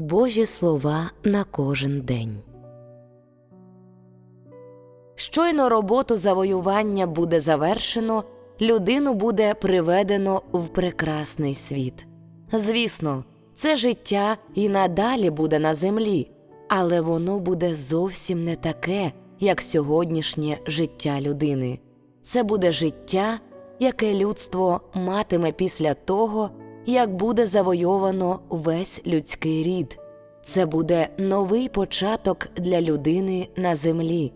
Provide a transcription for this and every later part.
Божі слова на кожен день. Щойно роботу завоювання буде завершено, людину буде приведено в прекрасний світ. Звісно, це життя і надалі буде на землі, але воно буде зовсім не таке, як сьогоднішнє життя людини. Це буде життя, яке людство матиме після того, як буде завойовано весь людський рід. Це буде новий початок для людини на землі.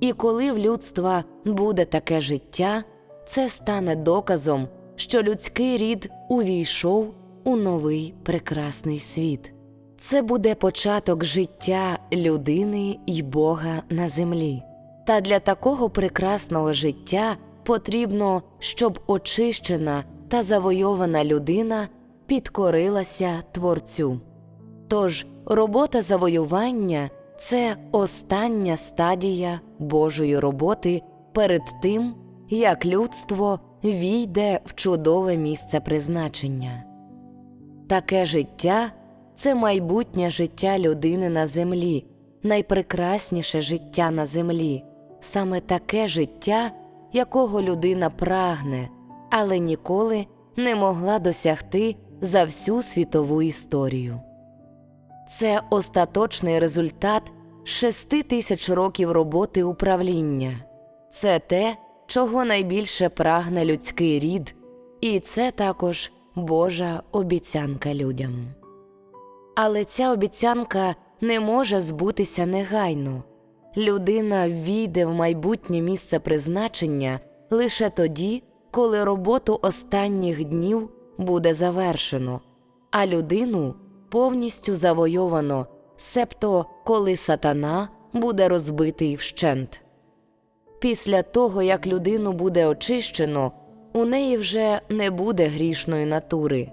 І коли в людства буде таке життя, це стане доказом, що людський рід увійшов у новий прекрасний світ. Це буде початок життя людини й Бога на землі. Та для такого прекрасного життя потрібно, щоб очищена та завойована людина підкорилася Творцю. Тож робота завоювання це остання стадія Божої роботи перед тим, як людство війде в чудове місце призначення. Таке життя це майбутнє життя людини на землі, найпрекрасніше життя на землі, саме таке життя, якого людина прагне, але ніколи не могла досягти за всю світову історію. Це остаточний результат шести тисяч років роботи управління. Це те, чого найбільше прагне людський рід, і це також Божа обіцянка людям. Але ця обіцянка не може збутися негайно. Людина війде в майбутнє місце призначення лише тоді, коли роботу останніх днів буде завершено, а людину повністю завойовано, себто коли сатана буде розбитий вщент. Після того, як людину буде очищено, у неї вже не буде грішної натури,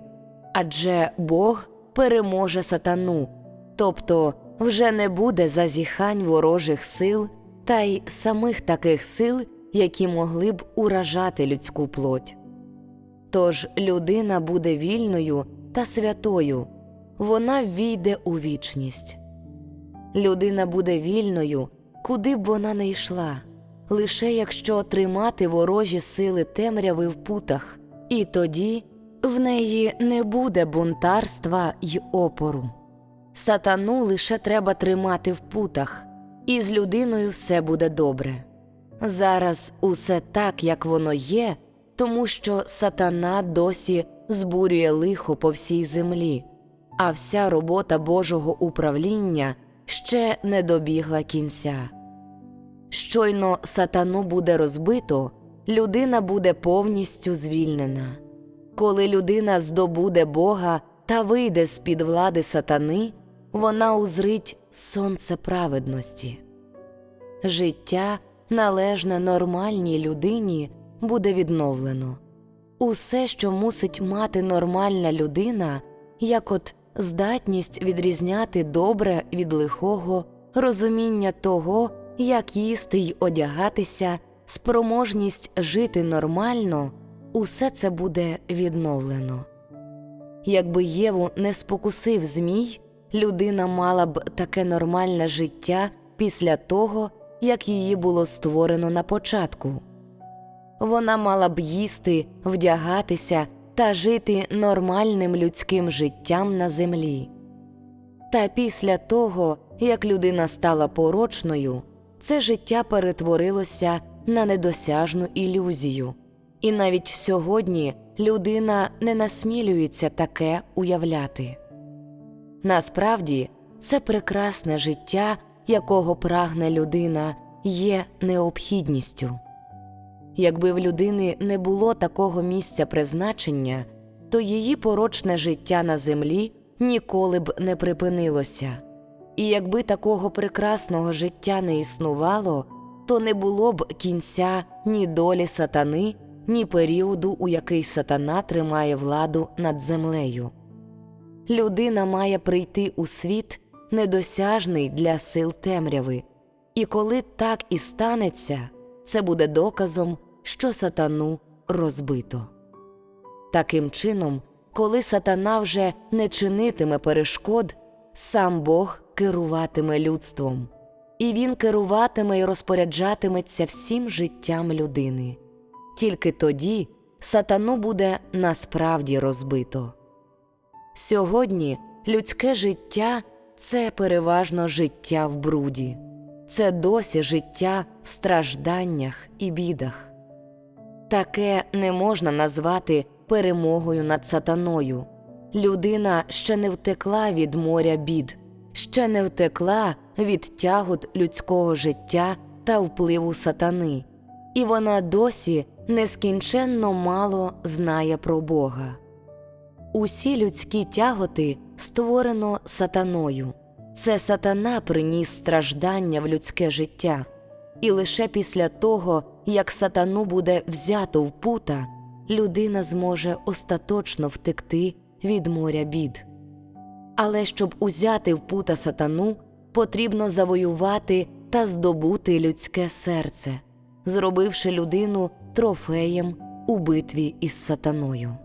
адже Бог переможе сатану, тобто вже не буде зазіхань ворожих сил та й самих таких сил, які могли б уражати людську плоть. Тож людина буде вільною та святою, вона ввійде у вічність. Людина буде вільною, куди б вона не йшла, лише якщо тримати ворожі сили темряви в путах, і тоді в неї не буде бунтарства й опору. Сатану лише треба тримати в путах, і з людиною все буде добре. Зараз усе так, як воно є, тому що сатана досі збурює лихо по всій землі, а вся робота Божого управління ще не добігла кінця. Щойно сатану буде розбито, людина буде повністю звільнена. Коли людина здобуде Бога та вийде з під влади сатани, вона узрить сонце праведності. Життя, належне нормальній людині, буде відновлено. Усе, що мусить мати нормальна людина, як от здатність відрізняти добре від лихого, розуміння того, як їсти й одягатися, спроможність жити нормально, усе це буде відновлено. Якби Єву не спокусив Змій, людина мала б таке нормальне життя після того, як її було створено на початку. Вона мала б їсти, вдягатися та жити нормальним людським життям на землі. Та після того, як людина стала порочною, це життя перетворилося на недосяжну ілюзію, і навіть сьогодні людина не насмілюється таке уявляти. Насправді, це прекрасне життя, якого прагне людина, є необхідністю. Якби в людини не було такого місця призначення, то її порочне життя на землі ніколи б не припинилося, і якби такого прекрасного життя не існувало, то не було б кінця ні долі сатани, ні періоду, у який сатана тримає владу над землею. Людина має прийти у світ, недосяжний для сил темряви, і коли так і станеться, це буде доказом, що сатану розбито. Таким чином, коли сатана вже не чинитиме перешкод, сам Бог керуватиме людством, і він керуватиме і розпоряджатиметься всім життям людини. Тільки тоді сатану буде насправді розбито. Сьогодні людське життя це переважно життя в бруді, це досі життя в стражданнях і бідах. Таке не можна назвати перемогою над сатаною. Людина ще не втекла від моря бід, ще не втекла від тягот людського життя та впливу сатани, і вона досі нескінченно мало знає про Бога. Усі людські тяготи створено сатаною. Це сатана приніс страждання в людське життя, і лише після того, як сатану буде взято в пута, людина зможе остаточно втекти від моря бід. Але щоб узяти в пута сатану, потрібно завоювати та здобути людське серце, зробивши людину трофеєм у битві із сатаною.